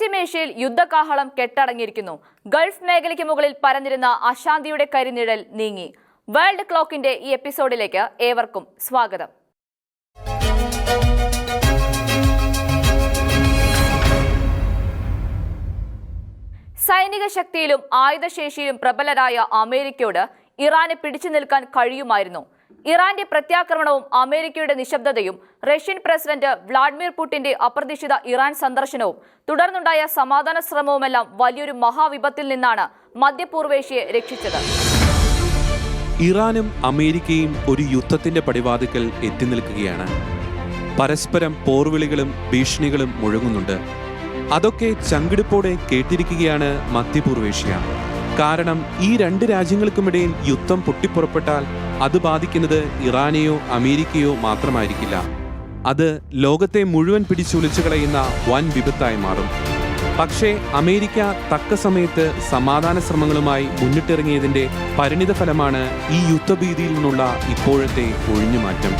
പശ്ചിമേഷ്യയിൽ യുദ്ധകാഹളം കെട്ടടങ്ങിയിരിക്കുന്നു. ഗൾഫ് മേഖലയ്ക്ക് മുകളിൽ പരന്നിരുന്ന അശാന്തിയുടെ കരിനിഴൽ നീങ്ങി. വേൾഡ് ക്ലോക്കിന്റെ ഈ എപ്പിസോഡിലേക്ക് ഏവർക്കും സ്വാഗതം. സൈനിക ശക്തിയിലും ആയുധശേഷിയിലും പ്രബലരായ അമേരിക്കയോട് ഇറാന് പിടിച്ചു നിൽക്കാൻ കഴിയുമായിരുന്നു. ഇറാന്റെ പ്രത്യാക്രമണവും അമേരിക്കയുടെ നിശബ്ദതയും റഷ്യൻ പ്രസിഡന്റ് വ്ളാഡിമിർ പുടിന്റെ അപ്രതീക്ഷിത ഇറാൻ സന്ദർശനവും തുടർന്നുണ്ടായ സമാധാന ശ്രമവുമെല്ലാം വലിയൊരു മഹാവിപത്തിൽ നിന്നാണ് മധ്യപൂർവേഷ്യയെ രക്ഷിച്ചത്. ഇറാനും അമേരിക്കയും ഒരു യുദ്ധത്തിന്റെ പടിവാതിക്കൽ എത്തി നിൽക്കുകയാണ്. പരസ്പരം പോർവിളികളും ഭീഷണികളും മുഴങ്ങുന്നുണ്ട്. അതൊക്കെ ചങ്കിടിപ്പോടെ കേട്ടിരിക്കുകയാണ് മധ്യപൂർവേഷ്യ. കാരണം ഈ രണ്ട് രാജ്യങ്ങൾക്കുമിടയിൽ യുദ്ധം പൊട്ടിപ്പുറപ്പെട്ടാൽ അത് ബാധിക്കുന്നത് ഇറാനെയോ അമേരിക്കയോ മാത്രമായിരിക്കില്ല. അത് ലോകത്തെ മുഴുവൻ പിടിച്ചുലിച്ചു കളയുന്ന വൻ വിപത്തായി മാറും. പക്ഷേ അമേരിക്ക തക്ക സമയത്ത് സമാധാന ശ്രമങ്ങളുമായി മുന്നിട്ടിറങ്ങിയതിന്റെ പരിണിത ഫലമാണ് ഈ യുദ്ധഭീതിയിൽ നിന്നുള്ള ഇപ്പോഴത്തെ ഒഴിഞ്ഞുമാറ്റം.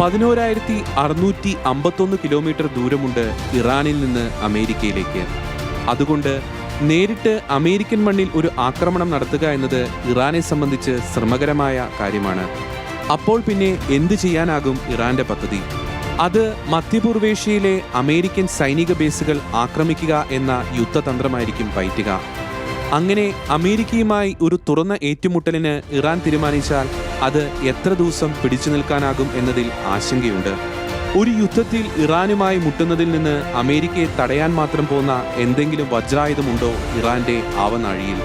പതിനോരായിരത്തി അറുന്നൂറ്റി അമ്പത്തൊന്ന് കിലോമീറ്റർ ദൂരമുണ്ട് ഇറാനിൽ നിന്ന് അമേരിക്കയിലേക്ക്. അതുകൊണ്ട് നേരിട്ട് അമേരിക്കൻ മണ്ണിൽ ഒരു ആക്രമണം നടത്തുക എന്നത് ഇറാനെ സംബന്ധിച്ച് ശ്രമകരമായ കാര്യമാണ്. അപ്പോൾ പിന്നെ എന്തു ചെയ്യാനാകും ഇറാന്റെ പദ്ധതി? അത് മധ്യപൂർവേഷ്യയിലെ അമേരിക്കൻ സൈനിക ബേസുകൾ ആക്രമിക്കുക എന്ന യുദ്ധതന്ത്രമായിരിക്കും പയറ്റുക. അങ്ങനെ അമേരിക്കയുമായി ഒരു തുറന്ന ഏറ്റുമുട്ടലിന് ഇറാൻ തീരുമാനിച്ചാൽ അത് എത്ര ദിവസം പിടിച്ചു നിൽക്കാനാകും എന്നതിൽ ആശങ്കയുണ്ട്. ഒരു യുദ്ധത്തിൽ ഇറാനുമായി മുട്ടുന്നതിൽ നിന്ന് അമേരിക്കയെ തടയാൻ മാത്രം പോന്ന എന്തെങ്കിലും വജ്രായുധമുണ്ടോ ഇറാന്റെ ആവനാഴിയിൽ?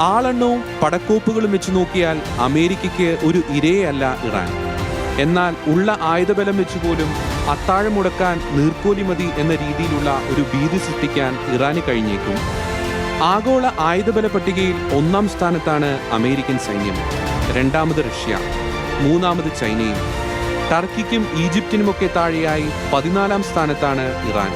ആളെണ്ണവും പടക്കോപ്പുകളും വെച്ച് നോക്കിയാൽ അമേരിക്കയ്ക്ക് ഒരു ഇരയല്ല ഇറാൻ. എന്നാൽ ഉള്ള ആയുധബലം വെച്ച് പോലും അത്താഴം മുടക്കാൻ നീർക്കോലി മതി എന്ന രീതിയിലുള്ള ഒരു ഭീതി സൃഷ്ടിക്കാൻ ഇറാന് കഴിഞ്ഞേക്കും. ആഗോള ആയുധബല പട്ടികയിൽ ഒന്നാം സ്ഥാനത്താണ് അമേരിക്കൻ സൈന്യം. രണ്ടാമത് റഷ്യ മൂന്നാമത് ചൈനയും. ടർക്കിക്കും ഈജിപ്തിനുമൊക്കെ താഴെയായി പതിനാലാം സ്ഥാനത്താണ് ഇറാൻ.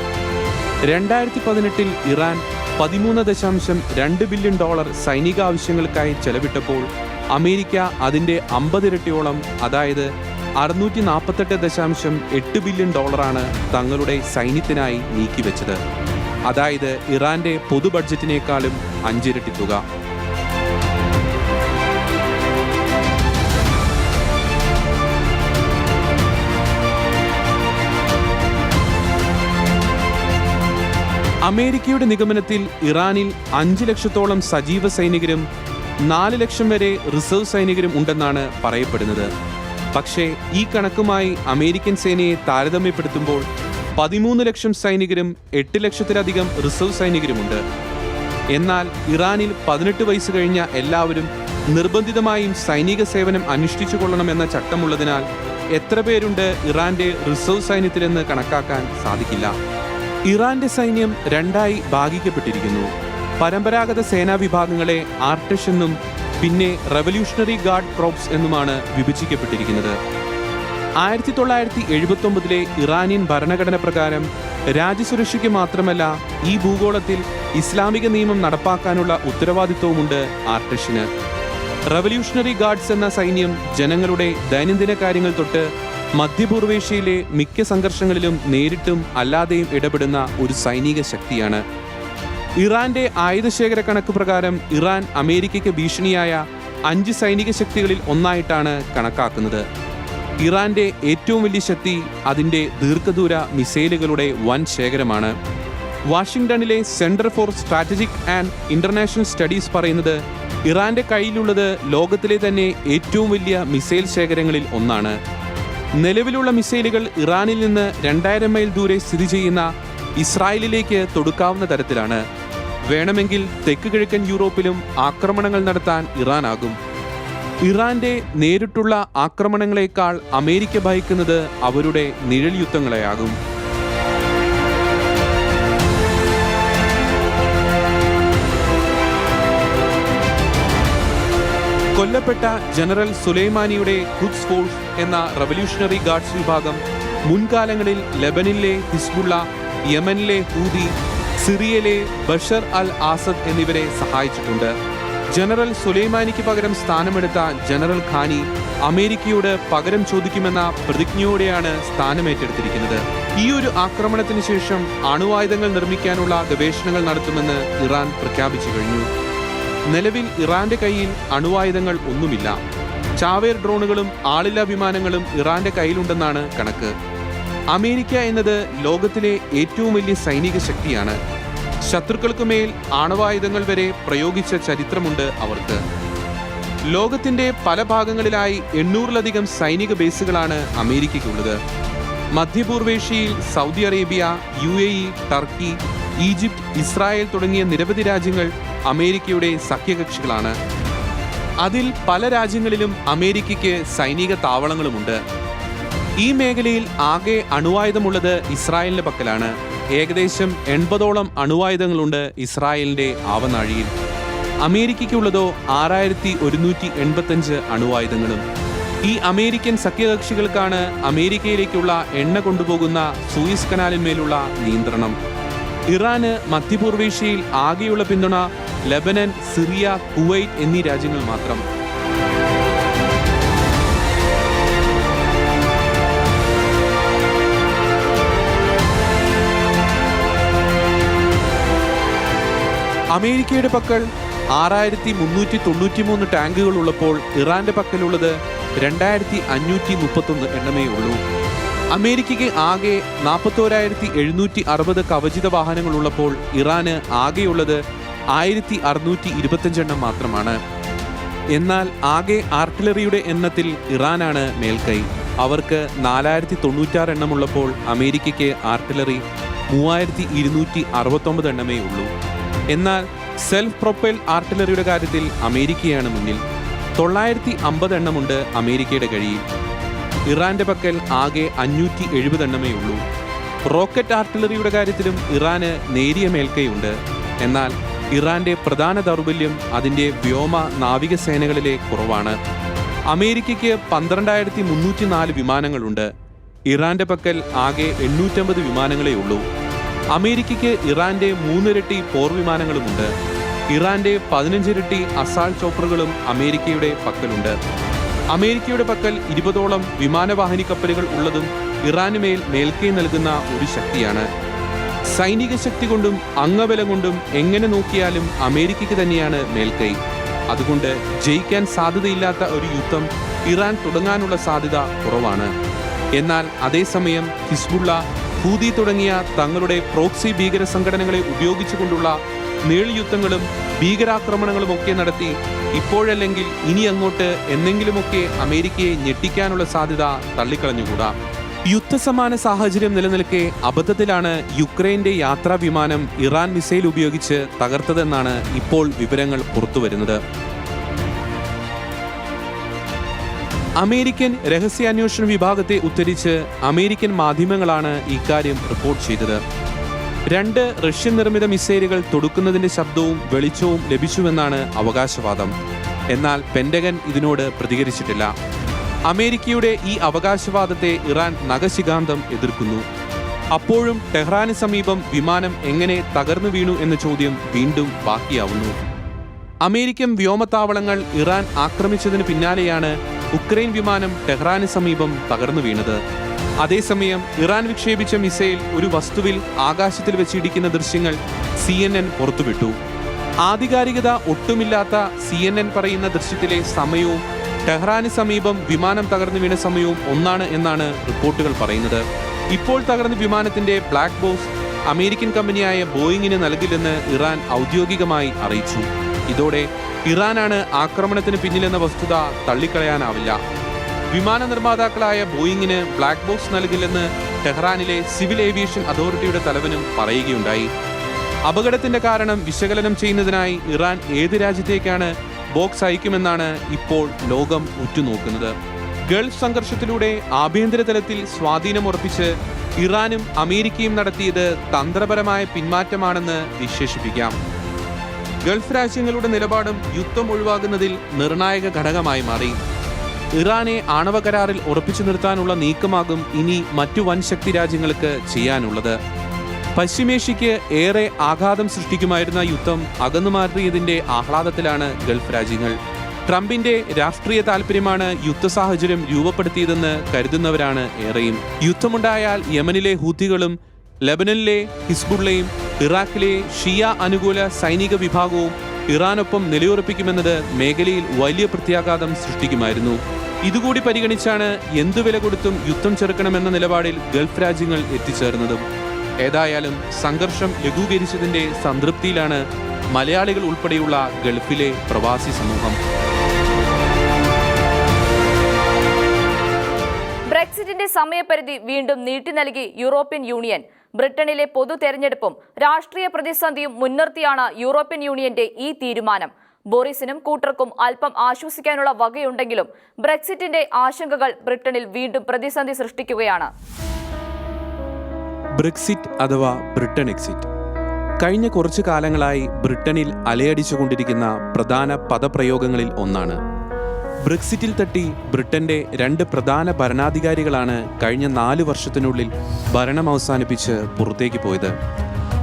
രണ്ടായിരത്തി പതിനെട്ടിൽ ഇറാൻ പതിമൂന്ന് ദശാംശം രണ്ട് ബില്യൺ ഡോളർ സൈനിക ആവശ്യങ്ങൾക്കായി ചെലവിട്ടപ്പോൾ അമേരിക്ക അതിന്റെ അമ്പതിരട്ടിയോളം അതായത് അറുന്നൂറ്റി നാൽപ്പത്തെട്ട് ദശാംശം എട്ട് ബില്യൺ ഡോളറാണ് തങ്ങളുടെ സൈന്യത്തിനായി നീക്കിവെച്ചത്. അതായത് ഇറാന്റെ പൊതു ബഡ്ജറ്റിനേക്കാളും അഞ്ചിരട്ടി തുക. അമേരിക്കയുടെ നിഗമനത്തിൽ ഇറാനിൽ അഞ്ച് ലക്ഷത്തോളം സജീവ സൈനികരും നാല് ലക്ഷം വരെ റിസർവ് സൈനികരും ഉണ്ടെന്നാണ് പറയപ്പെടുന്നത്. പക്ഷേ ഈ കണക്കുമായി അമേരിക്കൻ സേനയെ താരതമ്യപ്പെടുത്തുമ്പോൾ പതിമൂന്ന് ലക്ഷം സൈനികരും എട്ട് ലക്ഷത്തിലധികം റിസർവ് സൈനികരുമുണ്ട്. എന്നാൽ ഇറാനിൽ പതിനെട്ട് വയസ്സ് കഴിഞ്ഞ എല്ലാവരും നിർബന്ധിതമായും സൈനിക സേവനം അനുഷ്ഠിച്ചു കൊള്ളണമെന്ന ചട്ടമുള്ളതിനാൽ എത്ര പേരുണ്ട് ഇറാന്റെ റിസർവ് സൈന്യത്തിലെന്ന് കണക്കാക്കാൻ സാധിക്കില്ല. ഇറാന്റെ സൈന്യം രണ്ടായി ഭാഗിക്കപ്പെട്ടിരിക്കുന്നു. പരമ്പരാഗത സേനാ വിഭാഗങ്ങളെ ആർട്ടിഷ് എന്നും പിന്നെ റവല്യൂഷണറി ഗാർഡ് ക്രോപ്സ് എന്നുമാണ് വിഭജിക്കപ്പെട്ടിരിക്കുന്നത്. ആയിരത്തി തൊള്ളായിരത്തി എഴുപത്തി ഒമ്പതിലെ ഇറാനിയൻ ഭരണഘടന പ്രകാരം രാജ്യസുരക്ഷയ്ക്ക് മാത്രമല്ല ഈ ഭൂഗോളത്തിൽ ഇസ്ലാമിക നിയമം നടപ്പാക്കാനുള്ള ഉത്തരവാദിത്വവുമുണ്ട് ആർട്ടിഷിന് റവല്യൂഷണറി ഗാർഡ്സ് എന്ന സൈന്യം ജനങ്ങളുടെ ദൈനംദിന കാര്യങ്ങൾ തൊട്ട് മധ്യപൂർവേഷ്യയിലെ മിക്ക സംഘർഷങ്ങളിലും നേരിട്ടും അല്ലാതെയും ഇടപെടുന്ന ഒരു സൈനിക ശക്തിയാണ്. ഇറാന്റെ ആയുധശേഖര കണക്ക് പ്രകാരം ഇറാൻ അമേരിക്കയ്ക്ക് ഭീഷണിയായ അഞ്ച് സൈനിക ശക്തികളിൽ ഒന്നായിട്ടാണ് കണക്കാക്കുന്നത്. ഇറാന്റെ ഏറ്റവും വലിയ ശക്തി അതിന്റെ ദീർഘദൂര മിസൈലുകളുടെ വൻ ശേഖരമാണ്. വാഷിംഗ്ടണിലെ centre for strategic and international studies പറയുന്നത് ഇറാന്റെ കയ്യിലുള്ളത് ലോകത്തിലെ തന്നെ ഏറ്റവും വലിയ മിസൈൽ ശേഖരങ്ങളിൽ ഒന്നാണ്. നിലവിലുള്ള മിസൈലുകൾ ഇറാനിൽ നിന്ന് രണ്ടായിരം മൈൽ ദൂരെ സ്ഥിതി ചെയ്യുന്ന ഇസ്രായേലിലേക്ക് തൊടുക്കാവുന്ന തരത്തിലാണ്. വേണമെങ്കിൽ തെക്ക് കിഴക്കൻ യൂറോപ്പിലും ആക്രമണങ്ങൾ നടത്താൻ ഇറാനാകും. ഇറാന്റെ നേരിട്ടുള്ള ആക്രമണങ്ങളെക്കാൾ അമേരിക്ക ഭയക്കുന്നത് അവരുടെ നിഴൽ യുദ്ധങ്ങളെയാകും. കൊല്ലപ്പെട്ട ജനറൽ സുലൈമാനിയുടെ ഖുദ്സ് ഫോഴ്സ് എന്ന റവല്യൂഷണറി ഗാർഡ്സ് വിഭാഗം മുൻകാലങ്ങളിൽ ലെബനിലെ ഹിസ്ബുള്ള യമനിലെ ഹൂതി സിറിയയിലെ ബഷർ അൽ ആസദ് എന്നിവരെ സഹായിച്ചിട്ടുണ്ട്. ജനറൽ സുലൈമാനിക്ക് പകരം സ്ഥാനമെടുത്ത ജനറൽ ഖാനി അമേരിക്കയോട് പകരം ചോദിക്കുമെന്ന പ്രതിജ്ഞയോടെയാണ് സ്ഥാനമേറ്റെടുത്തിരിക്കുന്നത്. ഈ ഒരു ആക്രമണത്തിന് ശേഷം അണുവായുധങ്ങൾ നിർമ്മിക്കാനുള്ള ഗവേഷണങ്ങൾ നടത്തുമെന്ന് ഇറാൻ പ്രഖ്യാപിച്ചു കഴിഞ്ഞു. നിലവിൽ ഇറാന്റെ കയ്യിൽ അണുവായുധങ്ങൾ ഒന്നുമില്ല. ചാവേർ ഡ്രോണുകളും ആളില്ലാ വിമാനങ്ങളും ഇറാന്റെ കയ്യിലുണ്ടെന്നാണ് കണക്ക്. അമേരിക്ക എന്നത് ലോകത്തിലെ ഏറ്റവും വലിയ സൈനിക ശക്തിയാണ്. ശത്രുക്കൾക്കുമേൽ ആണവായുധങ്ങൾ വരെ പ്രയോഗിച്ച ചരിത്രമുണ്ട് അവർക്ക്. ലോകത്തിന്റെ പല ഭാഗങ്ങളിലായി എണ്ണൂറിലധികം സൈനിക ബേസുകളാണ് അമേരിക്കയ്ക്കുള്ളത്. മധ്യപൂർവേഷ്യയിൽ Saudi Arabia U Turkey Egypt Israel തുടങ്ങിയ നിരവധി രാജ്യങ്ങൾ അമേരിക്കയുടെ സഖ്യകക്ഷികളാണ്. അതിൽ പല രാജ്യങ്ങളിലും അമേരിക്കയ്ക്ക് സൈനിക താവളങ്ങളുമുണ്ട്. ഈ മേഖലയിൽ ആകെ അണുവായുധമുള്ളത് ഇസ്രായേലിന്റെ പക്കലാണ്. ഏകദേശം എൺപതോളം അണുവായുധങ്ങളുണ്ട് ഇസ്രായേലിന്റെ ആവനാഴിയിൽ. അമേരിക്കയ്ക്കുള്ളതോ ആറായിരത്തി ഒരുന്നൂറ്റി എൺപത്തഞ്ച് അണുവായുധങ്ങളും. ഈ അമേരിക്കൻ സഖ്യകക്ഷികൾക്കാണ് അമേരിക്കയിലേക്കുള്ള എണ്ണ കൊണ്ടുപോകുന്ന സൂയിസ് കനാലിന്മേലുള്ള നിയന്ത്രണം. ഇറാന് മധ്യപൂർവേഷ്യയിൽ ആകെയുള്ള പിന്തുണ ലബനൻ സിറിയ കുവൈറ്റ് എന്നീ രാജ്യങ്ങൾ മാത്രം. അമേരിക്കയുടെ പക്കൽ ആറായിരത്തി മുന്നൂറ്റി തൊണ്ണൂറ്റി മൂന്ന് ടാങ്കുകൾ ഉള്ളപ്പോൾ ഇറാന്റെ പക്കലുള്ളത് രണ്ടായിരത്തി അഞ്ഞൂറ്റി മുപ്പത്തൊന്ന് എണ്ണമേ ഉള്ളൂ. അമേരിക്കയ്ക്ക് ആകെ നാൽപ്പത്തോരായിരത്തി എഴുന്നൂറ്റി അറുപത് കവചിത വാഹനങ്ങൾ ഉള്ളപ്പോൾ ഇറാന് ആകെയുള്ളത് ആയിരത്തി അറുന്നൂറ്റി ഇരുപത്തഞ്ചെണ്ണം മാത്രമാണ്. എന്നാൽ ആകെ ആർട്ടിലറിയുടെ എണ്ണത്തിൽ ഇറാനാണ് മേൽക്കൈ. അവർക്ക് നാലായിരത്തി തൊണ്ണൂറ്റാറ് എണ്ണമുള്ളപ്പോൾ അമേരിക്കയ്ക്ക് ആർട്ടിലറി മൂവായിരത്തി ഇരുന്നൂറ്റി അറുപത്തൊമ്പത് എണ്ണമേ ഉള്ളൂ. എന്നാൽ സെൽഫ് പ്രൊപ്പൈൽ ആർട്ടിലറിയുടെ കാര്യത്തിൽ അമേരിക്കയാണ് മുന്നിൽ. തൊള്ളായിരത്തി അമ്പത് എണ്ണമുണ്ട് അമേരിക്കയുടെ കഴിയിൽ. ഇറാന്റെ പക്കൽ ആകെ അഞ്ഞൂറ്റി എഴുപത് എണ്ണമേ ഉള്ളൂ. റോക്കറ്റ് ആർട്ടിലറിയുടെ കാര്യത്തിലും ഇറാന് നേരിയ മേൽക്കൈയുണ്ട്. എന്നാൽ ഇറാന്റെ പ്രധാന ദൗർബല്യം അതിന്റെ വ്യോമ നാവികസേനകളിലെ കുറവാണ്. അമേരിക്കയ്ക്ക് പന്ത്രണ്ടായിരത്തി മുന്നൂറ്റി നാല് വിമാനങ്ങളുണ്ട്. ഇറാന്റെ പക്കൽ ആകെ എണ്ണൂറ്റമ്പത് വിമാനങ്ങളേ ഉള്ളൂ. അമേരിക്കയ്ക്ക് ഇറാന്റെ മൂന്നിരട്ടി പോർവിമാനങ്ങളുമുണ്ട് ഇറാന്റെ പതിനഞ്ചിരട്ടി അസാൾ ചോപ്പറുകളും അമേരിക്കയുടെ പക്കലുണ്ട്. അമേരിക്കയുടെ പക്കൽ ഇരുപതോളം വിമാനവാഹിനി കപ്പലുകൾ ഉള്ളതും ഇറാന് മേൽ മേൽക്കൈ നൽകുന്ന ഒരു ശക്തിയാണ്. സൈനിക ശക്തി കൊണ്ടും അംഗബലം കൊണ്ടും എങ്ങനെ നോക്കിയാലും അമേരിക്കയ്ക്ക് തന്നെയാണ് മേൽക്കൈ. അതുകൊണ്ട് ജയിക്കാൻ സാധ്യതയില്ലാത്ത ഒരു യുദ്ധം ഇറാൻ തുടങ്ങാനുള്ള സാധ്യത കുറവാണ്. എന്നാൽ അതേസമയം ഹിസ്ബുള്ള ഹൂതി തുടങ്ങിയ തങ്ങളുടെ പ്രോക്സി ഭീകര സംഘടനകളെ ഉപയോഗിച്ചുകൊണ്ടുള്ള നീളിയുദ്ധങ്ങളും ഭീകരാക്രമണങ്ങളും ഒക്കെ നടത്തി ഇപ്പോഴല്ലെങ്കിൽ ഇനി അങ്ങോട്ട് എന്നെങ്കിലുമൊക്കെ അമേരിക്കയെ ഞെട്ടിക്കാനുള്ള സാധ്യത തള്ളിക്കളഞ്ഞുകൂടാ. യുദ്ധസമാന സാഹചര്യം നിലനിൽക്കെ അബദ്ധത്തിലാണ് യുക്രൈന്റെ യാത്രാ വിമാനം ഇറാൻ മിസൈൽ ഉപയോഗിച്ച് തകർത്തതെന്നാണ് ഇപ്പോൾ വിവരങ്ങൾ പുറത്തുവരുന്നത്. അമേരിക്കൻ രഹസ്യാന്വേഷണ വിഭാഗത്തെ ഉദ്ധരിച്ച് അമേരിക്കൻ മാധ്യമങ്ങളാണ് ഇക്കാര്യം റിപ്പോർട്ട് ചെയ്തത്. രണ്ട് റഷ്യൻ നിർമ്മിത മിസൈലുകൾ തൊടുക്കുന്നതിന്റെ ശബ്ദവും വെളിച്ചവും ലഭിച്ചുവെന്നാണ് അവകാശവാദം. എന്നാൽ പെന്റഗൻ ഇതിനോട് പ്രതികരിച്ചിട്ടില്ല. അമേരിക്കയുടെ ഈ അവകാശവാദത്തെ ഇറാൻ നഖശികാന്തം എതിർക്കുന്നു. അപ്പോഴും ടെഹ്റാന് സമീപം വിമാനം എങ്ങനെ തകർന്നു വീണു എന്ന ചോദ്യം വീണ്ടും ബാക്കിയാവുന്നു. അമേരിക്കൻ വ്യോമത്താവളങ്ങൾ ഇറാൻ ആക്രമിച്ചതിന് പിന്നാലെയാണ് ഉക്രൈൻ വിമാനം ടെഹ്റാന് സമീപം തകർന്നു വീണത്. അതേസമയം ഇറാൻ വിക്ഷേപിച്ച മിസൈൽ ഒരു വസ്തുവിൽ ആകാശത്തിൽ വെച്ചിടിക്കുന്ന ദൃശ്യങ്ങൾ സി എൻ എൻ പുറത്തുവിട്ടു. ആധികാരികത ഒട്ടുമില്ലാത്ത സി എൻ എൻ പറയുന്ന ദൃശ്യത്തിലെ സമയവും ടെഹ്റാന് സമീപം വിമാനം തകർന്നു വീണ സമയവും ഒന്നാണ് എന്നാണ് റിപ്പോർട്ടുകൾ പറയുന്നത്. ഇപ്പോൾ തകർന്ന വിമാനത്തിന്റെ ബ്ലാക്ക് ബോക്സ് അമേരിക്കൻ കമ്പനിയായ ബോയിങ്ങിന് നൽകില്ലെന്ന് ഇറാൻ ഔദ്യോഗികമായി അറിയിച്ചു. ഇതോടെ ഇറാനാണ് ആക്രമണത്തിന് പിന്നിലെന്ന വസ്തുത തള്ളിക്കളയാനാവില്ല. വിമാന നിർമ്മാതാക്കളായ ബോയിങ്ങിന് ബ്ലാക്ക് ബോക്സ് നൽകില്ലെന്ന് ടെഹ്റാനിലെ സിവിൽ ഏവിയേഷൻ അതോറിറ്റിയുടെ തലവനും പറയുകയുണ്ടായി. അപകടത്തിന്റെ കാരണം വിശകലനം ചെയ്യുന്നതിനായി ഇറാൻ ഏത് രാജ്യത്തേക്കാണ് ബോക്സ് അയക്കുമെന്നാണ് ഇപ്പോൾ ലോകം ഉറ്റുനോക്കുന്നത്. ഗൾഫ് സംഘർഷത്തിലൂടെ ആഭ്യന്തര തലത്തിൽ സ്വാധീനമുറപ്പിച്ച് ഇറാനും അമേരിക്കയും നടത്തിയത് തന്ത്രപരമായ പിന്മാറ്റമാണെന്ന് വിശേഷിപ്പിക്കാം. ഗൾഫ് രാജ്യങ്ങളുടെ നിലപാടും യുദ്ധം ഒഴിവാകുന്നതിൽ നിർണായക ഘടകമായി മാറി. ഇറാനെ ആണവ കരാറിൽ ഉറപ്പിച്ചു നിർത്താനുള്ള നീക്കമാകും ഇനി മറ്റു വൻ ശക്തി രാജ്യങ്ങൾക്ക് ചെയ്യാനുള്ളത്. പശ്ചിമേഷ്യയ്ക്ക് ഏറെ ആഘാതം സൃഷ്ടിക്കുമായിരുന്ന യുദ്ധം അകന്നു മാറിയതിന്റെ ആഹ്ലാദത്തിലാണ് ഗൾഫ് രാജ്യങ്ങൾ. ട്രംപിന്റെ രാഷ്ട്രീയ താൽപര്യമാണ് യുദ്ധ സാഹചര്യം രൂപപ്പെടുത്തിയതെന്ന് കരുതുന്നവരാണ് ഏറെയും. യുദ്ധമുണ്ടായാൽ യമനിലെ ഹൂത്തികളും ലബനനിലെ ഹിസ്ബുള്ളയും ഇറാഖിലെ ഷിയ അനുകൂല സൈനിക വിഭാഗവും ഇറാനൊപ്പം നിലയുറപ്പിക്കുമെന്നത് മേഖലയിൽ വലിയ പ്രത്യാഘാതം സൃഷ്ടിക്കുമായിരുന്നു. ഇതുകൂടി പരിഗണിച്ചാണ് എന്തു വില കൊടുത്തും യുദ്ധം ചെറുക്കണമെന്ന നിലപാടിൽ ഗൾഫ് രാജ്യങ്ങൾ എത്തിച്ചേർന്നതും. ഏതായാലും സംഘർഷം ലഘൂകരിച്ചതിന്റെ സംതൃപ്തിയിലാണ് മലയാളികൾ ഉൾപ്പെടെയുള്ള ഗൾഫിലെ പ്രവാസി സമൂഹം. ബ്രെക്സിറ്റിന്റെ സമയപരിധി വീണ്ടും നീട്ടി നൽകി യൂറോപ്യൻ യൂണിയൻ. ബ്രിട്ടനിലെ പൊതു തെരഞ്ഞെടുപ്പും രാഷ്ട്രീയ പ്രതിസന്ധിയും മുൻനിർത്തിയാണ് യൂറോപ്യൻ യൂണിയന്റെ ഈ തീരുമാനം. ബോറിസിനും കൂട്ടർക്കും അല്പം ആശ്വസിക്കാനുള്ള വകയുണ്ടെങ്കിലും ബ്രെക്സിറ്റിന്റെ ആശങ്കകൾ ബ്രിട്ടനിൽ വീണ്ടും പ്രതിസന്ധി സൃഷ്ടിക്കുകയാണ്. ബ്രെക്സിറ്റ് അഥവാ ബ്രിട്ടൻ എക്സിറ്റ്. കഴിഞ്ഞ കുറച്ചു കാലങ്ങളായി ബ്രിട്ടനിൽ അലയടിച്ചുകൊണ്ടിരിക്കുന്ന പ്രധാന പദപ്രയോഗങ്ങളിൽ ഒന്നാണ്. ബ്രെക്സിറ്റിൽ തട്ടി ബ്രിട്ടന്റെ രണ്ട് പ്രധാന ഭരണാധികാരികളാണ് കഴിഞ്ഞ നാല് വർഷത്തിനുള്ളിൽ ഭരണം അവസാനിപ്പിച്ച് പുറത്തേക്ക് പോയത്.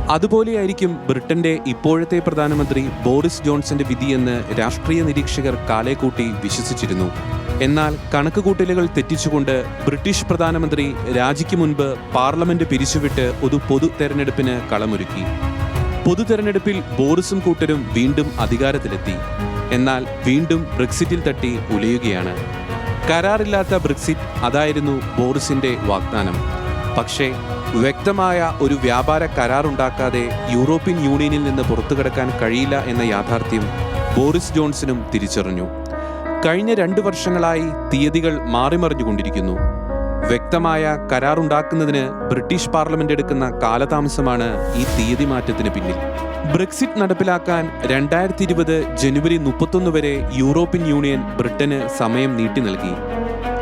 അതുപോലെയായിരിക്കും ബ്രിട്ടന്റെ ഇപ്പോഴത്തെ പ്രധാനമന്ത്രി ബോറിസ് ജോൺസന്റെ വിധിയെന്ന് രാഷ്ട്രീയ നിരീക്ഷകർ കാലേക്കൂട്ടി വിശ്വസിച്ചിരുന്നു. എന്നാൽ കണക്കുകൂട്ടലുകൾ തെറ്റിച്ചുകൊണ്ട് ബ്രിട്ടീഷ് പ്രധാനമന്ത്രി രാജിക്ക് മുൻപ് പാർലമെന്റ് പിരിച്ചുവിട്ട് ഒരു പൊതു തെരഞ്ഞെടുപ്പിന് കളമൊരുക്കി. പൊതു തെരഞ്ഞെടുപ്പിൽ ബോറിസും കൂട്ടരും വീണ്ടും അധികാരത്തിലെത്തി. എന്നാൽ വീണ്ടും ബ്രിക്സിറ്റിൽ തട്ടി ഉലയുകയാണ് കരാറില്ലാത്ത ബ്രിക്സിറ്റ് അതായിരുന്നു ബോറിസിന്റെ വാഗ്ദാനം. പക്ഷേ വ്യക്തമായ ഒരു വ്യാപാര കരാറുണ്ടാക്കാതെ യൂറോപ്യൻ യൂണിയനിൽ നിന്ന് പുറത്തുകടക്കാൻ കഴിയില്ല എന്ന യാഥാർത്ഥ്യം ബോറിസ് ജോൺസണും തിരിച്ചറിഞ്ഞു. കഴിഞ്ഞ രണ്ട് വർഷങ്ങളായി തീയതികൾ മാറിമറിഞ്ഞുകൊണ്ടിരിക്കുന്നു. വ്യക്തമായ കരാറുണ്ടാക്കുന്നതിന് ബ്രിട്ടീഷ് പാർലമെന്റ് എടുക്കുന്ന കാലതാമസമാണ് ഈ തീയതി മാറ്റത്തിന് പിന്നിൽ. ബ്രെക്സിറ്റ് നടപ്പിലാക്കാൻ രണ്ടായിരത്തി ഇരുപത് ജനുവരി മുപ്പത്തൊന്ന് വരെ യൂറോപ്യൻ യൂണിയൻ ബ്രിട്ടന് സമയം നീട്ടി നൽകി.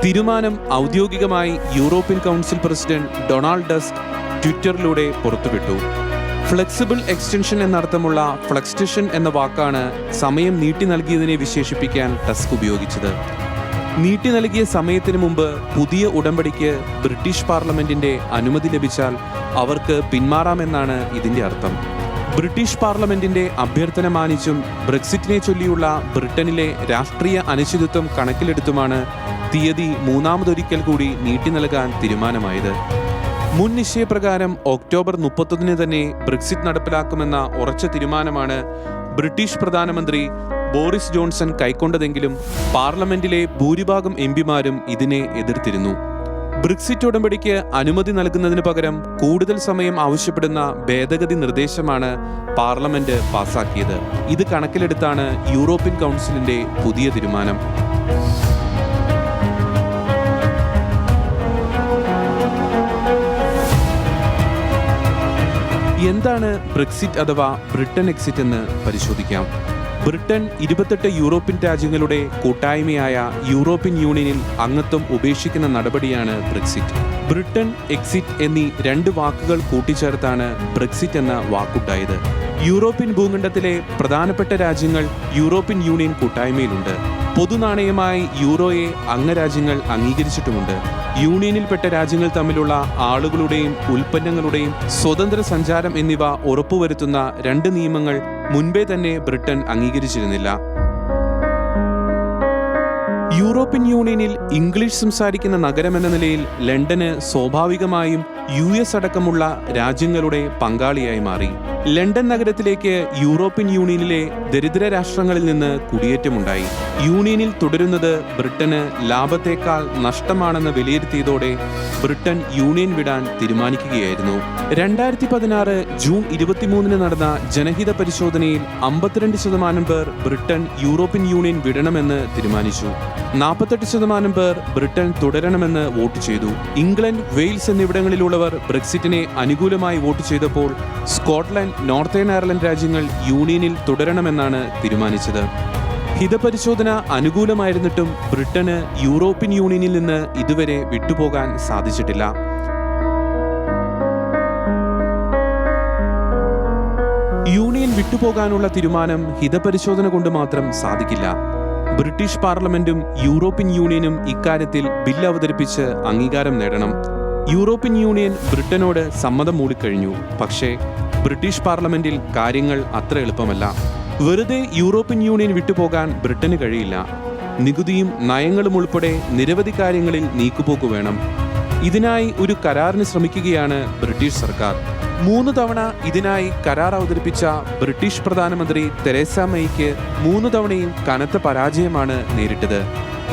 തീരുമാനം ഔദ്യോഗികമായി European council president Donald Tusk ട്വിറ്ററിലൂടെ പുറത്തുവിട്ടു. ഫ്ലെക്സിബിൾ എക്സ്റ്റൻഷൻ എന്നർത്ഥമുള്ള ഫ്ലെക്സ്റ്റേഷൻ എന്ന വാക്കാണ് സമയം നീട്ടി നൽകിയതിനെ വിശേഷിപ്പിക്കാൻ ടസ്ക് ഉപയോഗിച്ചത്. നീട്ടി നൽകിയ സമയത്തിന് മുമ്പ് പുതിയ ഉടമ്പടിക്ക് ബ്രിട്ടീഷ് പാർലമെന്റിന്റെ അനുമതി ലഭിച്ചാൽ അവർക്ക് പിന്മാറാമെന്നാണ് ഇതിന്റെ അർത്ഥം. ബ്രിട്ടീഷ് പാർലമെന്റിന്റെ അഭ്യർത്ഥന മാനിച്ചും ബ്രെക്സിറ്റിനെ ചൊല്ലിയുള്ള ബ്രിട്ടനിലെ രാഷ്ട്രീയ അനിശ്ചിതത്വം കണക്കിലെടുത്തുമാണ് തീയതി മൂന്നാമതൊരിക്കൽ കൂടി നീട്ടി നൽകാൻ തീരുമാനമായത്. മുൻ നിശ്ചയപ്രകാരം ഒക്ടോബർ മുപ്പത്തൊന്നിന് തന്നെ ബ്രിക്സിറ്റ് നടപ്പിലാക്കുമെന്ന ഉറച്ച തീരുമാനമാണ് ബ്രിട്ടീഷ് പ്രധാനമന്ത്രി ബോറിസ് ജോൺസൺ കൈക്കൊണ്ടതെങ്കിലും പാർലമെന്റിലെ ഭൂരിഭാഗം എം പിമാരും ഇതിനെ എതിർത്തിരുന്നു. ബ്രിക്സിറ്റ് ഉടമ്പടിക്ക് അനുമതി നൽകുന്നതിന് പകരം കൂടുതൽ സമയം ആവശ്യപ്പെടുന്ന ഭേദഗതി നിർദ്ദേശമാണ് പാർലമെന്റ് പാസാക്കിയത്. ഇത് കണക്കിലെടുത്താണ് യൂറോപ്യൻ കൗൺസിലിന്റെ പുതിയ തീരുമാനം. എന്താണ് ബ്രെക്സിറ്റ് അഥവാ ബ്രിട്ടൻ എക്സിറ്റ് എന്ന് പരിശോധിക്കാം. ബ്രിട്ടൻ ഇരുപത്തെട്ട് യൂറോപ്യൻ രാജ്യങ്ങളുടെ കൂട്ടായ്മയായ യൂറോപ്യൻ യൂണിയനിൽ അംഗത്വം ഉപേക്ഷിക്കുന്ന നടപടിയാണ് ബ്രെക്സിറ്റ്. ബ്രിട്ടൻ എക്സിറ്റ് എന്നീ രണ്ട് വാക്കുകൾ കൂട്ടിച്ചേർത്താണ് ബ്രെക്സിറ്റ് എന്ന വാക്കുണ്ടായത്. യൂറോപ്യൻ ഭൂഖണ്ഡത്തിലെ പ്രധാനപ്പെട്ട രാജ്യങ്ങൾ യൂറോപ്യൻ യൂണിയൻ കൂട്ടായ്മയിലുണ്ട്. പൊതുനാണയമായി യൂറോയെ അംഗരാജ്യങ്ങൾ അംഗീകരിച്ചിട്ടുമുണ്ട്. യൂണിയനിൽപ്പെട്ട രാജ്യങ്ങൾ തമ്മിലുള്ള ആളുകളുടെയും ഉൽപ്പന്നങ്ങളുടെയും സ്വതന്ത്ര സഞ്ചാരം എന്നിവ ഉറപ്പുവരുത്തുന്ന രണ്ട് നിയമങ്ങൾ മുൻപേ തന്നെ ബ്രിട്ടൻ അംഗീകരിച്ചിരുന്നില്ല. യൂറോപ്യൻ യൂണിയനിൽ ഇംഗ്ലീഷ് സംസാരിക്കുന്ന നഗരമെന്ന നിലയിൽ ലണ്ടന് സ്വാഭാവികമായും യു എസ് അടക്കമുള്ള രാജ്യങ്ങളുടെ പങ്കാളിയായി മാറി. ലണ്ടൻ നഗരത്തിലേക്ക് യൂറോപ്യൻ യൂണിയനിലെ ദരിദ്ര രാഷ്ട്രങ്ങളിൽ നിന്ന് കുടിയേറ്റമുണ്ടായി. യൂണിയനിൽ തുടരുന്നത് ബ്രിട്ടന് ലാഭത്തേക്കാൾ നഷ്ടമാണെന്ന് വിലയിരുത്തിയതോടെ ബ്രിട്ടൻ യൂണിയൻ വിടാൻ തീരുമാനിക്കുകയായിരുന്നു. രണ്ടായിരത്തി പതിനാറ് ജൂൺ ഇരുപത്തിമൂന്നിന് നടന്ന ജനഹിത പരിശോധനയിൽ അമ്പത്തിരണ്ട് ശതമാനം പേർ ബ്രിട്ടൻ യൂറോപ്യൻ യൂണിയൻ വിടണമെന്ന് തീരുമാനിച്ചു. നാൽപ്പത്തെട്ട് ശതമാനം പേർ ബ്രിട്ടൻ തുടരണമെന്ന് വോട്ട് ചെയ്തു. ഇംഗ്ലണ്ട് വെയിൽസ് എന്നിവിടങ്ങളിലുള്ളവർ ബ്രെക്സിറ്റിനെ അനുകൂലമായി വോട്ട് ചെയ്തപ്പോൾ സ്കോട്ട്ലൻഡ് നോർത്തേൺ അയർലൻഡ് രാജ്യങ്ങൾ യൂണിയനിൽ തുടരണമെന്നാണ് തീരുമാനിച്ചത്. ഹിതപരിശോധന അനുകൂലമായിരുന്നിട്ടും ബ്രിട്ടന് യൂറോപ്യൻ യൂണിയനിൽ നിന്ന് ഇതുവരെ വിട്ടുപോകാൻ സാധിച്ചിട്ടില്ല. യൂണിയൻ വിട്ടുപോകാനുള്ള തീരുമാനം ഹിതപരിശോധന കൊണ്ട് മാത്രം സാധിക്കില്ല. ബ്രിട്ടീഷ് പാർലമെന്റും യൂറോപ്യൻ യൂണിയനും ഇക്കാര്യത്തിൽ ബിൽ അവതരിപ്പിച്ച് അംഗീകാരം നേടണം. യൂറോപ്യൻ യൂണിയൻ ബ്രിട്ടനോട് സമ്മതം മൂടിക്കഴിഞ്ഞു. പക്ഷേ ബ്രിട്ടീഷ് പാർലമെന്റിൽ കാര്യങ്ങൾ അത്ര എളുപ്പമല്ല. വെറുതെ യൂറോപ്യൻ യൂണിയൻ വിട്ടുപോകാൻ ബ്രിട്ടന് കഴിയില്ല. നികുതിയും നയങ്ങളും ഉൾപ്പെടെ നിരവധി കാര്യങ്ങളിൽ നീക്കുപോക്ക് വേണം. ഇതിനായി ഒരു കരാറിന് ശ്രമിക്കുകയാണ് ബ്രിട്ടീഷ് സർക്കാർ. മൂന്ന് തവണ ഇതിനായി കരാർ അവതരിപ്പിച്ച ബ്രിട്ടീഷ് പ്രധാനമന്ത്രി തെരേസ മെയ്ക്ക് മൂന്ന് തവണയും കനത്ത പരാജയമാണ് നേരിട്ടത്.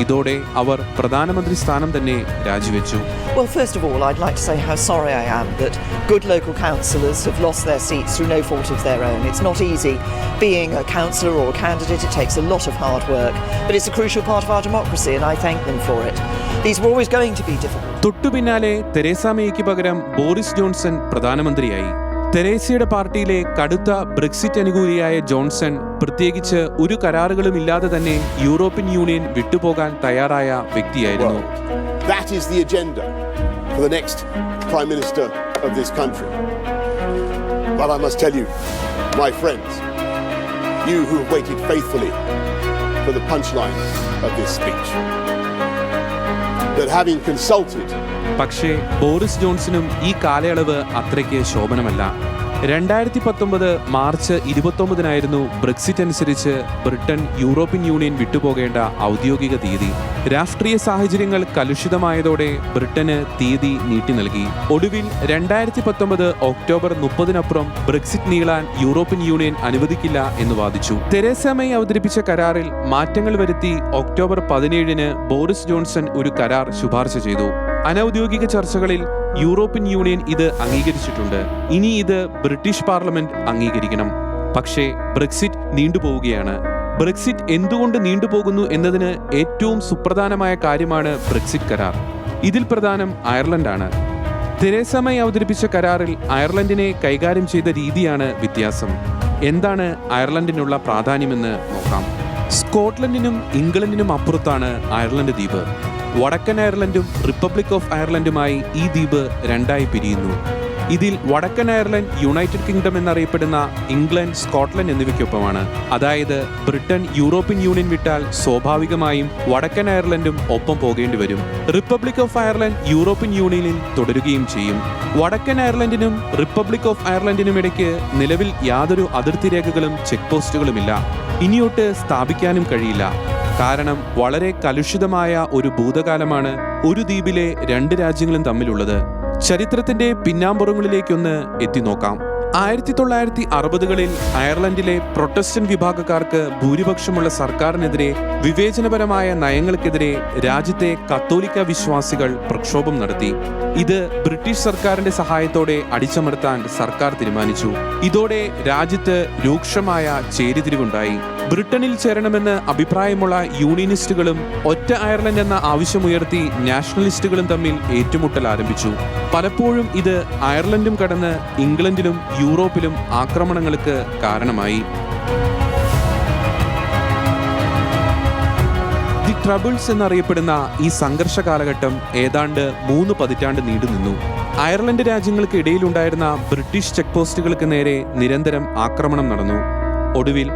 ഇതോടെ അവർ പ്രധാനമന്ത്രി സ്ഥാനം തന്നെ രാജിവെച്ചു Well, first of all, I'd like to say how sorry I am that good local councillors have lost their seats through no fault of their own. It's not easy being a councillor or a candidate, it takes a lot of hard work, but it's a crucial part of our democracy, and I thank them for it. These were always going to be difficult. തൊട്ടു പിന്നാലെ Teresa മേയ്ക്ക് പകരം Boris Johnson പ്രധാനമന്ത്രിയായി തെരേസയുടെ പാർട്ടിയിലെ കടുത്ത Brexit അനുകൂലിയായ Johnson പ്രത്യേകിച്ച് ഒരു കരാറുകളും ഇല്ലാതെ തന്നെ യൂറോപ്യൻ യൂണിയൻ വിട്ടുപോകാൻ തയ്യാറായ വ്യക്തിയായിരുന്നു that is the agenda for the next Prime Minister of this country. But I must tell you, my friends, you who have waited faithfully for the punchline of this speech, that having consulted പക്ഷേ Boris ജോൺസണും ഈ കാലയളവ് അത്രയ്ക്ക് ശോഭനമല്ല. രണ്ടായിരത്തി പത്തൊമ്പത് March ഇരുപത്തൊമ്പതിനായിരുന്നു Brexit അനുസരിച്ച് ബ്രിട്ടൻ യൂറോപ്യൻ യൂണിയൻ വിട്ടുപോകേണ്ട ഔദ്യോഗിക തീയതി. രാഷ്ട്രീയ സാഹചര്യങ്ങൾ കലുഷിതമായതോടെ ബ്രിട്ടന് തീയതി നീട്ടി നൽകി. ഒടുവിൽ രണ്ടായിരത്തി പത്തൊമ്പത് ഒക്ടോബർ മുപ്പതിനപ്പുറം ബ്രെക്സിറ്റ് നീളാൻ യൂറോപ്യൻ യൂണിയൻ അനുവദിക്കില്ല എന്ന് വാദിച്ചു. തെരേസ മെയ് അവതരിപ്പിച്ച കരാറിൽ മാറ്റങ്ങൾ വരുത്തി ഒക്ടോബർ പതിനേഴിന് ബോറിസ് ജോൺസൺ ഒരു കരാർ ശുപാർശ ചെയ്തു. അനൌദ്യോഗിക ചർച്ചകളിൽ യൂറോപ്യൻ യൂണിയൻ ഇത് അംഗീകരിച്ചിട്ടുണ്ട്. ഇനി ഇത് ബ്രിട്ടീഷ് പാർലമെന്റ് അംഗീകരിക്കണം. പക്ഷേ ബ്രെക്സിറ്റ് നീണ്ടുപോവുകയാണ്. ബ്രെക്സിറ്റ് എന്തുകൊണ്ട് നീണ്ടുപോകുന്നു എന്നതിന് ഏറ്റവും സുപ്രധാനമായ കാര്യമാണ് ബ്രെക്സിറ്റ് കരാർ. ഇതിൽ പ്രധാനം അയർലൻഡാണ്. തെരേസ മെയ് അവതരിപ്പിച്ച കരാറിൽ അയർലൻഡിനെ കൈകാര്യം ചെയ്ത രീതിയാണ് വ്യത്യാസം. എന്താണ് അയർലൻഡിനുള്ള പ്രാധാന്യമെന്ന് നോക്കാം. സ്കോട്ട്ലൻഡിനും ഇംഗ്ലണ്ടിനും അപ്പുറത്താണ് അയർലൻഡ് ദ്വീപ്. വടക്കൻ അയർലൻഡും റിപ്പബ്ലിക് ഓഫ് അയർലൻഡുമായി ഈ ദ്വീപ് രണ്ടായി പിരിയുന്നു. ഇതിൽ വടക്കൻ അയർലൻഡ് യുണൈറ്റഡ് കിങ്ഡം എന്നറിയപ്പെടുന്ന ഇംഗ്ലണ്ട് സ്കോട്ട്ലൻഡ് എന്നിവയ്ക്കൊപ്പമാണ്. അതായത് ബ്രിട്ടൻ യൂറോപ്യൻ യൂണിയൻ വിട്ടാൽ സ്വാഭാവികമായും വടക്കൻ അയർലൻഡും ഒപ്പം പോകേണ്ടി വരും. റിപ്പബ്ലിക് ഓഫ് അയർലൻഡ് യൂറോപ്യൻ യൂണിയനിൽ തുടരുകയും ചെയ്യും. വടക്കൻ അയർലൻഡിനും റിപ്പബ്ലിക് ഓഫ് അയർലൻഡിനും ഇടയ്ക്ക് നിലവിൽ യാതൊരു അതിർത്തി രേഖകളും ചെക്ക് പോസ്റ്റുകളുമില്ല. ഇനിയൊട്ട് സ്ഥാപിക്കാനും കഴിയില്ല. കാരണം വളരെ കലുഷിതമായ ഒരു ഭൂതകാലമാണ് ഒരു ദ്വീപിലെ രണ്ട് രാജ്യങ്ങളും തമ്മിലുള്ളത്. ചരിത്രത്തിന്റെ പിന്നാമ്പുറങ്ങളിലേക്കൊന്ന് എത്തി നോക്കാം ആയിരത്തി തൊള്ളായിരത്തി അറുപതുകളിൽ അയർലൻഡിലെ പ്രൊട്ടസ്റ്റന്റ് വിഭാഗക്കാർക്ക് ഭൂരിപക്ഷമുള്ള സർക്കാരിനെതിരെ വിവേചനപരമായ നയങ്ങൾക്കെതിരെ രാജ്യത്തെ കത്തോലിക്ക വിശ്വാസികൾ പ്രക്ഷോഭം നടത്തി. ഇത് ബ്രിട്ടീഷ് സർക്കാരിന്റെ സഹായത്തോടെ അടിച്ചമർത്താൻ സർക്കാർ തീരുമാനിച്ചു. ഇതോടെ രാജ്യത്ത് രൂക്ഷമായ ചേരിതിരിവുണ്ടായി. ബ്രിട്ടനിൽ ചേരണമെന്ന് അഭിപ്രായമുള്ള യൂണിയനിസ്റ്റുകളും ഒറ്റ അയർലൻഡ് എന്ന ആവശ്യമുയർത്തി നാഷണലിസ്റ്റുകളും തമ്മിൽ ഏറ്റുമുട്ടൽ ആരംഭിച്ചു. പലപ്പോഴും ഇത് അയർലൻഡും കടന്ന് ഇംഗ്ലണ്ടിലും യൂറോപ്പിലും ആക്രമണങ്ങൾക്ക് കാരണമായി. ദി ട്രബിൾസ് എന്നറിയപ്പെടുന്ന ഈ സംഘർഷ കാലഘട്ടം ഏതാണ്ട് മൂന്ന് പതിറ്റാണ്ട് നീണ്ടുനിന്നു അയർലൻഡ് രാജ്യങ്ങൾക്ക് ഇടയിലുണ്ടായിരുന്ന ബ്രിട്ടീഷ് ചെക്ക് പോസ്റ്റുകൾക്ക് നേരെ നിരന്തരം ആക്രമണം നടന്നു. ഒടുവിൽ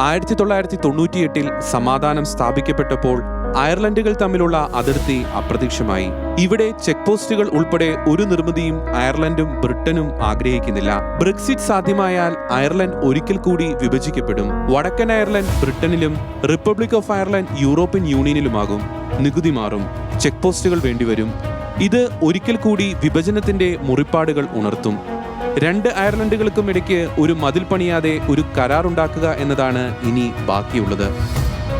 ആയിരത്തി തൊള്ളായിരത്തി തൊണ്ണൂറ്റിയെട്ടിൽ സമാധാനം സ്ഥാപിക്കപ്പെട്ടപ്പോൾ അയർലൻഡുകൾ തമ്മിലുള്ള അതിർത്തി അപ്രത്യക്ഷമായി. ഇവിടെ ചെക്ക് പോസ്റ്റുകൾ ഉൾപ്പെടെ ഒരു നിർമ്മിതിയും അയർലൻഡും ബ്രിട്ടനും ആഗ്രഹിക്കുന്നില്ല. ബ്രെക്സിറ്റ് സാധ്യമായാൽ അയർലൻഡ് ഒരിക്കൽ കൂടി വിഭജിക്കപ്പെടും. വടക്കൻ അയർലൻഡ് ബ്രിട്ടനിലും റിപ്പബ്ലിക് ഓഫ് അയർലൻഡ് യൂറോപ്യൻ യൂണിയനിലുമാകും നികുതി മാറും. ചെക്ക് പോസ്റ്റുകൾ വേണ്ടിവരും. ഇത് ഒരിക്കൽ കൂടി വിഭജനത്തിന്റെ മുറിപ്പാടുകൾ ഉണർത്തും. രണ്ട് അയർലൻഡുകൾക്കും ഇടയ്ക്ക് ഒരു മതിൽ പണിയാതെ ഒരു കരാർ ഉണ്ടാക്കുക എന്നതാണ് ഇനി ബാക്കിയുള്ളത്.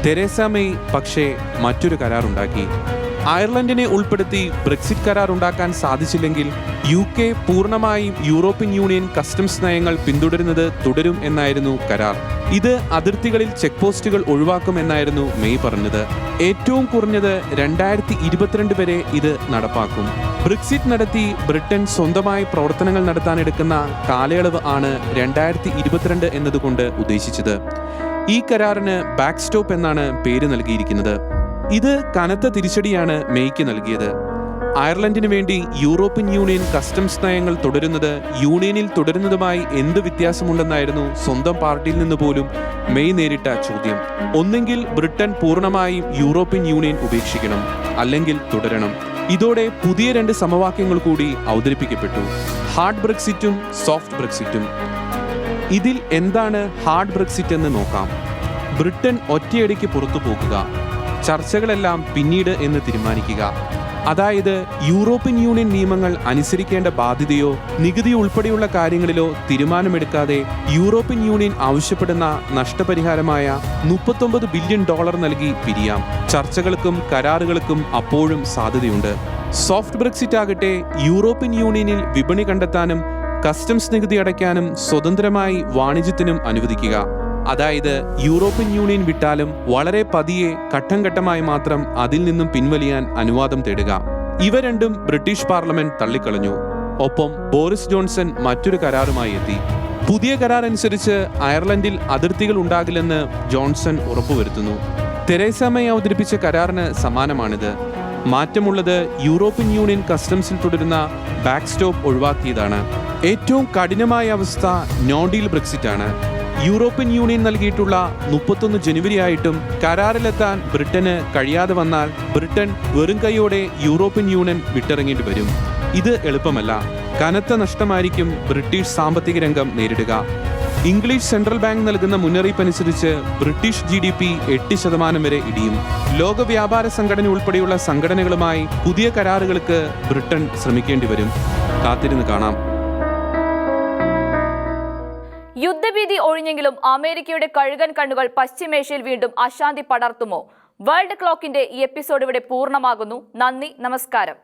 തെരേസ മെയ് പക്ഷേ മറ്റൊരു കരാറുണ്ടാക്കി. അയർലൻഡിനെ ഉൾപ്പെടുത്തി ബ്രെക്സിറ്റ് കരാർ ഉണ്ടാക്കാൻ സാധിച്ചില്ലെങ്കിൽ യു കെ പൂർണമായും യൂറോപ്യൻ യൂണിയൻ കസ്റ്റംസ് നയങ്ങൾ പിന്തുടരുന്നത് തുടരും എന്നായിരുന്നു കരാർ. ഇത് അതിർത്തികളിൽ ചെക്ക് പോസ്റ്റുകൾ ഒഴിവാക്കുമെന്നായിരുന്നു മെയ് പറഞ്ഞത്. ഏറ്റവും കുറഞ്ഞത് രണ്ടായിരത്തി ഇരുപത്തിരണ്ട് വരെ ഇത് നടപ്പാക്കും. ബ്രിക്സിറ്റ് നടത്തി ബ്രിട്ടൻ സ്വന്തമായി പ്രവർത്തനങ്ങൾ നടത്താനെടുക്കുന്ന കാലയളവ് ആണ് രണ്ടായിരത്തി ഇരുപത്തിരണ്ട് എന്നതുകൊണ്ട് ഉദ്ദേശിച്ചത്. ഈ കരാറിന് ബാക്ക് സ്റ്റോപ്പ് എന്നാണ് പേര് നൽകിയിരിക്കുന്നത്. ഇത് കനത്ത തിരിച്ചടിയാണ് മെയ്ക്ക് നൽകിയത്. അയർലൻഡിന് വേണ്ടി യൂറോപ്യൻ യൂണിയൻ കസ്റ്റംസ് നയങ്ങൾ തുടരുന്നത് യൂണിയനിൽ തുടരുന്നതുമായി എന്ത് വ്യത്യാസമുണ്ടെന്നായിരുന്നു സ്വന്തം പാർട്ടിയിൽ നിന്ന് പോലും മെയ് നേരിട്ട ചോദ്യം. ഒന്നെങ്കിൽ ബ്രിട്ടൻ പൂർണമായും യൂറോപ്യൻ യൂണിയൻ ഉപേക്ഷിക്കണം അല്ലെങ്കിൽ തുടരണം. ഇതോടെ പുതിയ രണ്ട് സമവാക്യങ്ങൾ കൂടി അവതരിപ്പിക്കപ്പെട്ടു. ഹാർഡ് ബ്രെക്സിറ്റും സോഫ്റ്റ് ബ്രെക്സിറ്റും. ഇതിൽ എന്താണ് ഹാർഡ് ബ്രെക്സിറ്റ് എന്ന് നോക്കാം. ബ്രിട്ടൻ ഒറ്റയടിക്ക് പുറത്തു പോകുക. ചർച്ചകളെല്ലാം പിന്നീട് എന്ന് തീരുമാനിക്കുക. അതായത് യൂറോപ്യൻ യൂണിയൻ നിയമങ്ങൾ അനുസരിക്കേണ്ട ബാധ്യതയോ നികുതി ഉൾപ്പെടെയുള്ള കാര്യങ്ങളിലോ തീരുമാനമെടുക്കാതെ യൂറോപ്യൻ യൂണിയൻ ആവശ്യപ്പെടുന്ന നഷ്ടപരിഹാരമായ മുപ്പത്തൊമ്പത് ബില്യൺ ഡോളർ നൽകി പിരിയാം. ചർച്ചകൾക്കും കരാറുകൾക്കും അപ്പോഴും സാധ്യതയുണ്ട്. സോഫ്റ്റ് ബ്രെക്സിറ്റ് ആകട്ടെ യൂറോപ്യൻ യൂണിയനിൽ വിപണി കണ്ടെത്താനും കസ്റ്റംസ് നികുതി അടയ്ക്കാനും സ്വതന്ത്രമായി വാണിജ്യത്തിനും അനുവദിക്കുക. അതായത് യൂറോപ്യൻ യൂണിയൻ വിട്ടാലും വളരെ പതിയെ ഘട്ടം ഘട്ടമായി മാത്രം അതിൽ നിന്നും പിൻവലിയാൻ അനുവാദം തേടുക. ഇവ രണ്ടും ബ്രിട്ടീഷ് പാർലമെന്റ് തള്ളിക്കളഞ്ഞു. ഒപ്പം ബോറിസ് ജോൺസൺ മറ്റൊരു കരാറുമായി എത്തി. പുതിയ കരാർ അനുസരിച്ച് അയർലൻഡിൽ അതിർത്തികൾ ഉണ്ടാകില്ലെന്ന് ജോൺസൺ ഉറപ്പുവരുത്തുന്നു. തെരേസ മെയ് അവതരിപ്പിച്ച കരാറിന് സമാനമാണിത്. മാറ്റമുള്ളത് യൂറോപ്യൻ യൂണിയൻ കസ്റ്റംസിൽ തുടരുന്ന ബാക്ക് സ്റ്റോപ്പ് ഒഴിവാക്കിയതാണ്. ഏറ്റവും കഠിനമായ അവസ്ഥ നോൺ ഡീൽ ബ്രെക്സിറ്റ് ആണ് യൂറോപ്യൻ യൂണിയൻ നൽകിയിട്ടുള്ള മുപ്പത്തൊന്ന് ജനുവരി ആയിട്ടും കരാറിലെത്താൻ ബ്രിട്ടന് കഴിയാതെ വന്നാൽ ബ്രിട്ടൻ വെറും കൈയോടെ യൂറോപ്യൻ യൂണിയൻ വിട്ടിറങ്ങേണ്ടി വരും. ഇത് എളുപ്പമല്ല. കനത്ത നഷ്ടമായിരിക്കും ബ്രിട്ടീഷ് സാമ്പത്തിക രംഗം നേരിടുക. ഇംഗ്ലീഷ് സെൻട്രൽ ബാങ്ക് നൽകുന്ന മുന്നറിയിപ്പ് അനുസരിച്ച് ബ്രിട്ടീഷ് ജി ഡി പി എട്ട് ശതമാനം വരെ ഇടിയും. ലോക വ്യാപാര സംഘടന ഉൾപ്പെടെയുള്ള സംഘടനകളുമായി പുതിയ കരാറുകൾക്ക് ബ്രിട്ടൻ ശ്രമിക്കേണ്ടി വരും. കാത്തിരുന്ന് കാണാം. യുദ്ധഭീതി ഒഴിഞ്ഞെങ്കിലും അമേരിക്കയുടെ കഴുകൻ കണ്ണുകൾ പശ്ചിമേഷ്യയിൽ വീണ്ടും അശാന്തി പടർത്തുമോ? വേൾഡ് ക്ലോക്കിന്റെ ഈ എപ്പിസോഡ് ഇവിടെ പൂർണമാകുന്നു. നന്ദി നമസ്കാരം.